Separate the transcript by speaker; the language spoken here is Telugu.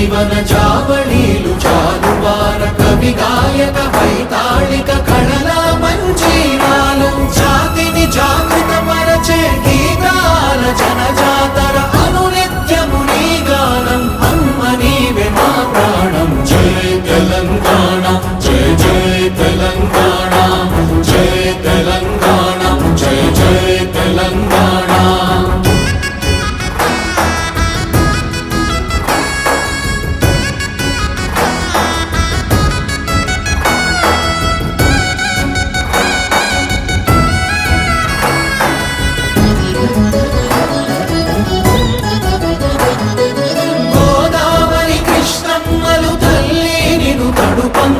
Speaker 1: జీవన చావడి upon